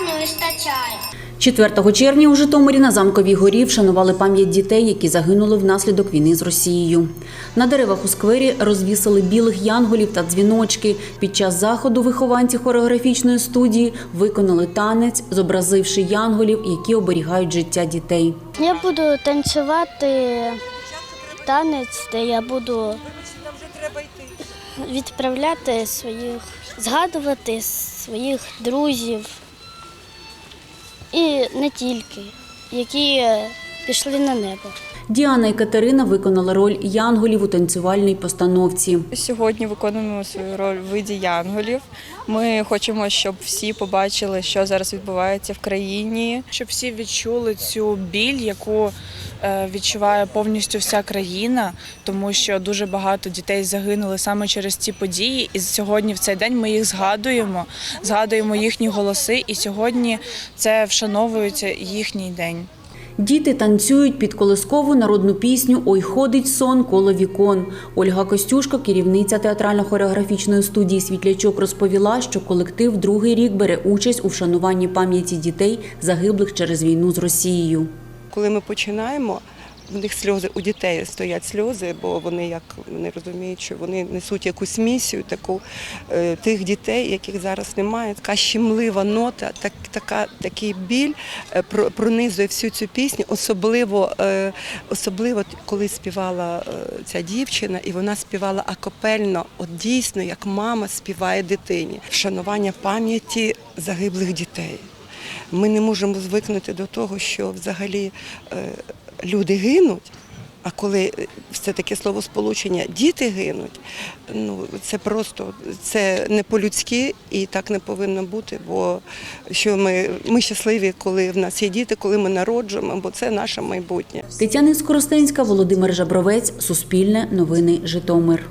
не вистачає. 4 червня у Житомирі на замковій горі вшанували пам'ять дітей, які загинули внаслідок війни з Росією. На деревах у сквері розвісили білих янголів та дзвіночки. Під час заходу вихованці хореографічної студії виконали танець, зобразивши янголів, які оберігають життя дітей. Я буду танцювати танець, де я буду відправляти своїх, згадувати своїх друзів і не тільки, які пішли на небо. Діана і Катерина виконали роль янголів у танцювальній постановці. Сьогодні виконуємо свою роль в виді янголів. Ми хочемо, щоб всі побачили, що зараз відбувається в країні. щоб всі відчули цю біль, яку е, відчуває повністю вся країна, тому що дуже багато дітей загинули саме через ці події. І сьогодні, в цей день, ми їх згадуємо, згадуємо їхні голоси, і сьогодні це вшановується їхній день. Діти танцюють під колискову народну пісню Ой ходить сон коло вікон. Ольга Костюшко, керівниця театрально-хореографічної студії Світлячок, розповіла, що колектив другий рік бере участь у вшануванні пам'яті дітей, загиблих через війну з Росією. коли ми починаємо, у них сльози, у дітей стоять сльози, бо вони як вони розуміють, що вони несуть якусь місію, таку е, тих дітей, яких зараз немає. Така щемлива нота, так, така, такий біль е, про- пронизує всю цю пісню, особливо, е, особливо коли співала ця дівчина, і вона співала акапельно, от дійсно, як мама співає дитині. Вшанування пам'яті загиблих дітей. Ми не можемо звикнути до того, що взагалі е, люди гинуть. А коли все таке словосполучення діти гинуть, ну це просто це не по-людськи і так не повинно бути. Бо що ми, ми щасливі, коли в нас є діти, коли ми народжуємо, бо це наше майбутнє. Тетяна Скоростенська, Володимир Жабровець, Суспільне, Новини Житомир.